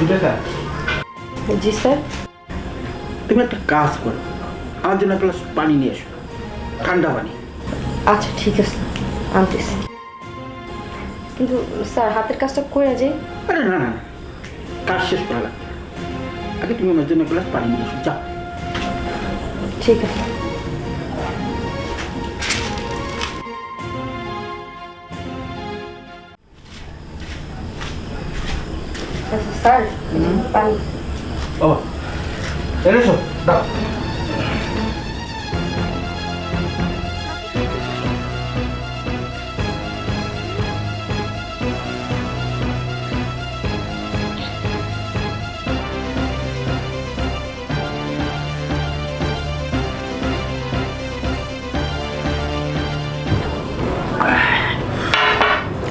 বিবেকা জি sir. তুমি একটা কাজ করো। আমার জন্য এক গ্লাস পানি নিয়ে এসো। ঠান্ডা পানি। আচ্ছা ঠিক আছে আনতেছি। কিন্তু স্যার হাতের কাজটা করে যে আরে না না কাজ শেষ করা লাগবে। আগে তুমি আমার জন্য এক গ্লাস পানি নিয়ে এসো। যাও। ঠিক আছে। আচ্ছা, স্যার পানি বাবা এনেছো দাও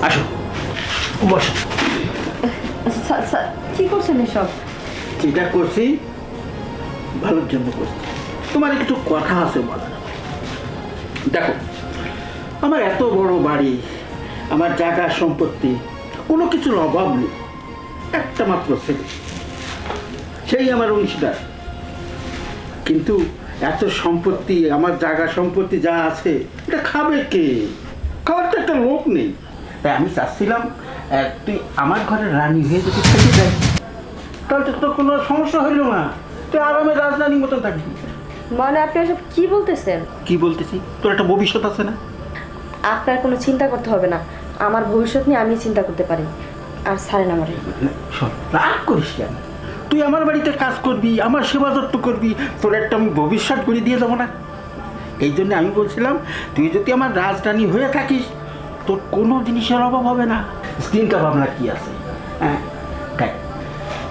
আসো বসো আচ্ছা, স্যার স্যার কি করছেন এসব? যেটা করছি, ভালোর জন্য করছি। তোমার একটু কথা আছে বলার দেখো, আমার এত বড় বাড়ি, আমার জায়গা সম্পত্তি, কোনো কিছুর অভাব নেই। একটা মাত্র ছেলে। সেই আমার অংশীদার। কিন্তু এত সম্পত্তি, আমার জায়গা সম্পত্তি যা আছে, এটা খাবে কে? খাওয়ার তো একটা লোক নেই। তাই আমি চাচ্ছিলাম তুই আমার ঘরে রানী হয়ে যদি থেকে যাই তাহলে তো তোর কোনো সমস্যা হইল না। তুই আরামে রাজধানীর মতন থাকবি। মানে আপনি এসব কি বলতেছেন? কি বলতেছি? তোর একটা ভবিষ্যৎ আছে না? আপনার কোনো চিন্তা করতে হবে না। আমার ভবিষ্যৎ নিয়ে আমি চিন্তা করতে পারি। আর ছাড়েন আমার। শোন রাগ করিস কেন? তুই আমার বাড়িতে কাজ করবি আমার সেবা যত্ন করবি তোর একটা আমি ভবিষ্যৎ করে দিয়ে যাব না? এই জন্য আমি বলছিলাম তুই যদি আমার রাজধানী হয়ে থাকিস তোর কোনো জিনিসের অভাব হবে না। চিন্তা ভাবনা কি আছে? হ্যাঁ। দেখ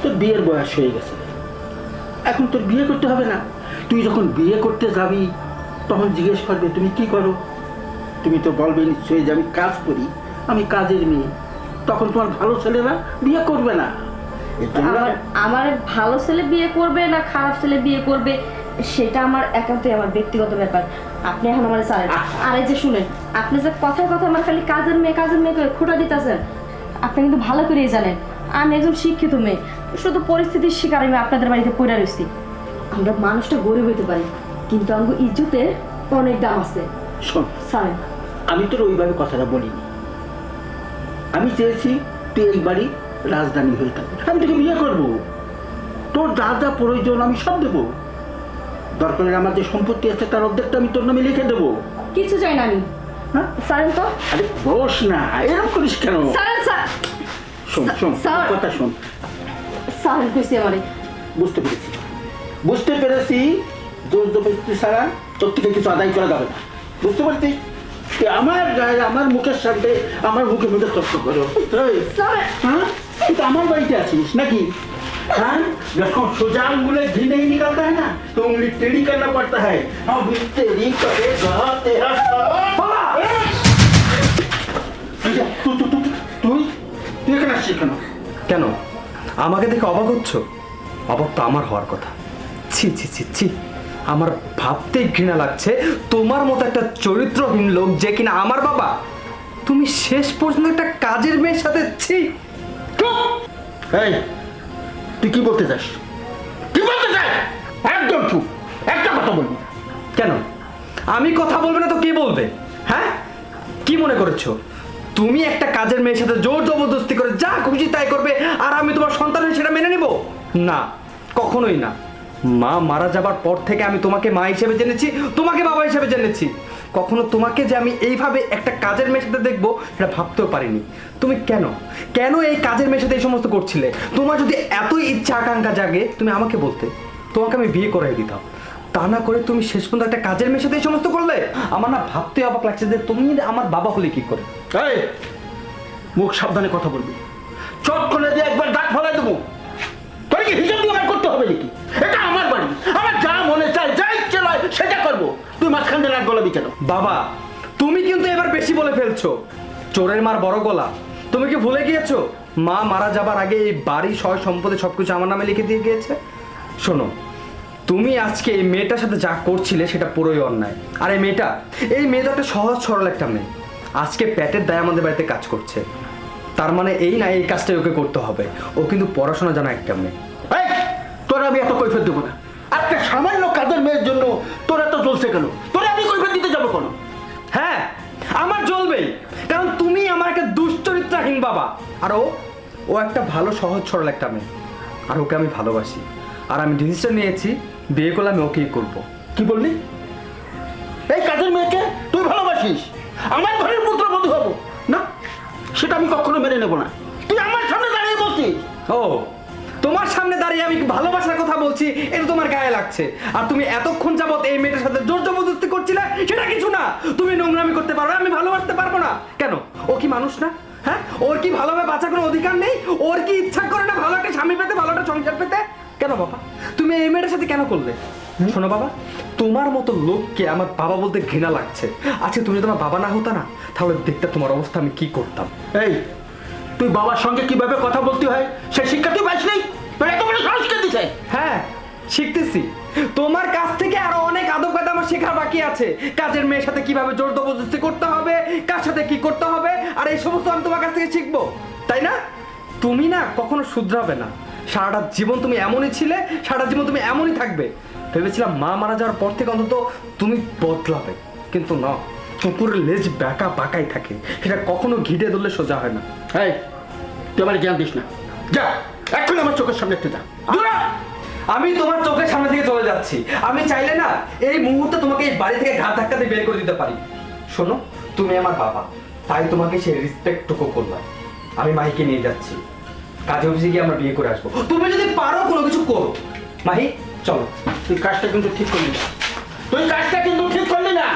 তোর বিয়ের বয়স হয়ে গেছে। এখন তোর বিয়ে করতে হবে না। তুই যখন বিয়ে করতে যাবি তখন জিজ্ঞেস করবে তুমি কি করো? তুমি তো বলবে নিশ্চয়ই যে আমি কাজ করি আমি কাজের মেয়ে। তখন তোমার ভালো ছেলেরা বিয়ে করবে না। আমার আমার ভালো ছেলে বিয়ে করবে না খারাপ ছেলে বিয়ে করবে সেটা আমার একান্তই আমার ব্যক্তিগত ব্যাপার। আপনি এখন আমার স্যার আর এই যে শুনেন আপনি যে কথায় কথা আমার খালি কাজের মেয়ে কাজের মেয়ে করে খোটা দিতেছেন আপনি কিন্তু ভালো করেই জানেন আমি একজন শিক্ষিত মেয়ে শুধু পরিস্থিতির শিকার আমি আপনাদের বাড়িতে পড়ে রয়েছি আমরা মানুষটা গরিব হইতে পারি কিন্তু আমাকে ইজ্জতের অনেক দাম আছে। শোন স্যার আমি তোর ওইভাবে কথাটা বলিনি। আমি চেয়েছি তুই এই বাড়ি রাজধানী হয়ে থাকবি আমি তোকে বিয়ে করব। তোর যা যা প্রয়োজন আমি সব দেবো। দরকারের আমার যে সম্পত্তি আছে তার অর্ধেকটা আমি তোর নামে লিখে দেবো। কিছু চাই না আমি। হ্যাঁ? স্যার তো। আরে বস না এরকম করিস কেন? স্যার শোন শোন স্যার। কথা শোন স্যার কইছি আমারে বুঝতে পেরেছি বুঝতে পেরেছি জোর জবরদস্তি ছাড়া তোর থেকে কিছু আদায় করা যাবে না বুঝতে পারছিস তুই আমার গায়ে আমার মুখের সামনে আমার মুখে মুখে তর্ক করো এই, স্যার हाँ तू तो हमारे बाड़ी क्या चीज ना की हाँ जब सोजा उंगली घी नहीं निकलता है ना तो उंगली टेढ़ी करना पड़ता है अब तेरी करेगा तेरा बाबा তুই এখানে কেন? কেন? আমাকে দেখে অবাক হচ্ছ? অবাক তো আমার হওয়ার কথা। ছি ছি ছি ছি। আমার ভাবতেই ঘৃণা লাগছে। তোমার মতো একটা চরিত্রহীন লোক যে কিনা আমার বাবা। তুমি শেষ পর্যন্ত একটা কাজের মেয়ের সাথে ছি। এই তুই কি বলতে চাস? কি বলতে চাস? একদম চুপ। একটা কথা বলবি কেন? আমি কথা বলবে না তো কে বলবে? হ্যাঁ? কি মনে করেছ? তুমি একটা কাজের মেয়ের সাথে জোর জবরদস্তি করে যা খুশি তাই করবে, আর আমি তোমার সন্তান হয়ে সেটা মেনে নিব? না, কখনোই না। মা মারা যাবার পর থেকে আমি তোমাকে মা হিসেবে জেনেছি, তোমাকে বাবা হিসেবে জেনেছি। কখনো তোমাকে যে আমি এইভাবে একটা কাজের মেয়ের সাথে দেখব, সেটা ভাবতেও পারিনি। তুমি কেন? কেন এই কাজের মেয়ের সাথে এই সমস্ত করছিলে? তোমার যদি এতই ইচ্ছা আকাঙ্ক্ষা জাগে, তুমি আমাকে বলতে। তোমাকে আমি বিয়ে করে দিতাম। তা না করে তুমি শেষ পর্যন্ত একটা কাজের মেয়ের সাথে এই সমস্ত করলে? আমার না ভাবতে অবাক লাগছে যে তুমি আমার বাবা হলে কি করে? এই মুখ সাবধানে কথা বলবি। চট খুলে দিয়ে একবার দাঁত ফলাই দেবো। তোর কি হিসাব দিয়ে আমার করতে হবে নাকি? এটা আমার বাড়ি। আমার যা মনে চায় যা ইচ্ছে নয় সেটা করব। তুই মাঝখান দিয়ে রাগ গলাবি কেন? বাবা তুমি কিন্তু এবার বেশি বলে ফেলছো। চোরের মার বড় গলা। তুমি কি ভুলে গিয়েছো? মা মারা যাবার আগে এই বাড়ি সয় সম্পদে সবকিছু আমার নামে লিখে দিয়ে গিয়েছে? শোনো তুমি আজকে এই মেয়েটার সাথে যা করছিলে সেটা পুরোই অন্যায়। আর এই মেয়েটা এই মেয়েটা একটা সহজ সরল একটা মেয়ে। আজকে প্যাটের দায় আমাদের বাড়িতে কাজ করছে। তার মানে এই না, এই কাজটাই ওকে করতে হবে। ও কিন্তু পড়াশোনা জানা একটা মেয়ে। তোরা আমি এত কৈফত দেবো না। একটা সামান্য কাজের মেয়ের জন্য তোরা তো চলছে কেন? তোরা আমি কৈফত দিতে যাব কেন? হ্যাঁ আমার জ্বলবেই। কারণ তুমি আমার একটা দুশ্চরিত্রাহীন বাবা। আর ও ও একটা ভালো, সহজ, সরল একটা মেয়ে। আর ওকে আমি ভালোবাসি। আর আমি ডিসিশন নিয়েছি বিয়ে করলে আমি ওকেই করব। কি বললি? এই কাজের মেয়েকে তুই ভালোবাসিস? আমার ঘরের পুত্রবধূ হব। না সেটা আমি কখনো মেনে নেব না। তুই আমার সামনে দাঁড়িয়ে বলছিস? ও তোমার সামনে দাঁড়িয়ে আমি ভালোবাসার কথা বলছি এটা তোমার গায়ে লাগছে। আর তুমি এতক্ষণ যাবত এই মেয়েটার সাথে জোর জবরদস্তি করছিলে সেটা কিছু না। তুমি নোংরামি করতে পারো আমি ভালোবাসতে পারব না। কেন? ও কি মানুষ না? হ্যাঁ? ওর কি ভালোভাবে বাঁচার কোনো অধিকার নেই? ওর কি ইচ্ছা করে না ভালো একটা স্বামী পেতে ভালো একটা সংসার পেতে? কেন বাবা? তুমি এই মেয়েটার সাথে কেন করলে? শোনো বাবা তোমার মতো লোককে আমার বাবা বলতে ঘৃণা লাগছে। আজকে তুমি যদি আমার বাবা না হতো না? তাহলে দেখতে তোমার অবস্থা আমি কি করতাম? এই তুই বাবার সঙ্গে কীভাবে কথা বলতে হয়? সে শিক্ষা তুই পাইস নাই? তোর এত বড় সংস্কার দিছে হ্যাঁ শিখতেছি। তোমার কাছ থেকে আরও অনেক আদব কায়দা আমার শেখার বাকি আছে। কাজের মেয়ের সাথে কীভাবে জোর জবরদস্তি করতে হবে? কার সাথে কি করতে হবে? আর এই সমস্ত আমি তোমার কাছ থেকে শিখব। তাই না? তুমি না কখনো শুধরাবে না। সারাটা জীবন তুমি এমনই ছিলে সারাটা জীবন তুমি এমনই থাকবে। ভেবেছিলাম মা মারা যাওয়ার পর থেকে অন্তত তুমি বদলাবে। কিন্তু না কুকুরের লেজ ব্যাকা বাঁকাই থাকে। সেটা কখনো ঘিটে ধরলে সোজা হয় না। এই তুই আমার জ্ঞান দিস না। যা এখন আমার চোখের সামনে একটু যা। আমি তোমার চোখের সামনে থেকে চলে যাচ্ছি। আমি চাইলে না এই মুহূর্তে তোমাকে এই বাড়ি থেকে ঘাট ধাক্কা দিয়ে বের করে দিতে পারি। শোনো তুমি আমার বাবা। তাই তোমাকে সেই রেসপেক্টটুকু করলাম। আমি মাইকে নিয়ে যাচ্ছি। কাজে অফিসে গিয়ে আমরা বিয়ে করে আসব। তুমি যদি পারো কোনো কিছু করো। মাহি, চলো, তুই কাজটা কিন্তু ঠিক করলি না। তুই কাজটা কিন্তু ঠিক করলি না।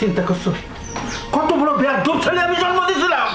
চিন্তা করছ? কত বড় বিরাট ছেলে আমি জন্ম দিয়েছিলাম।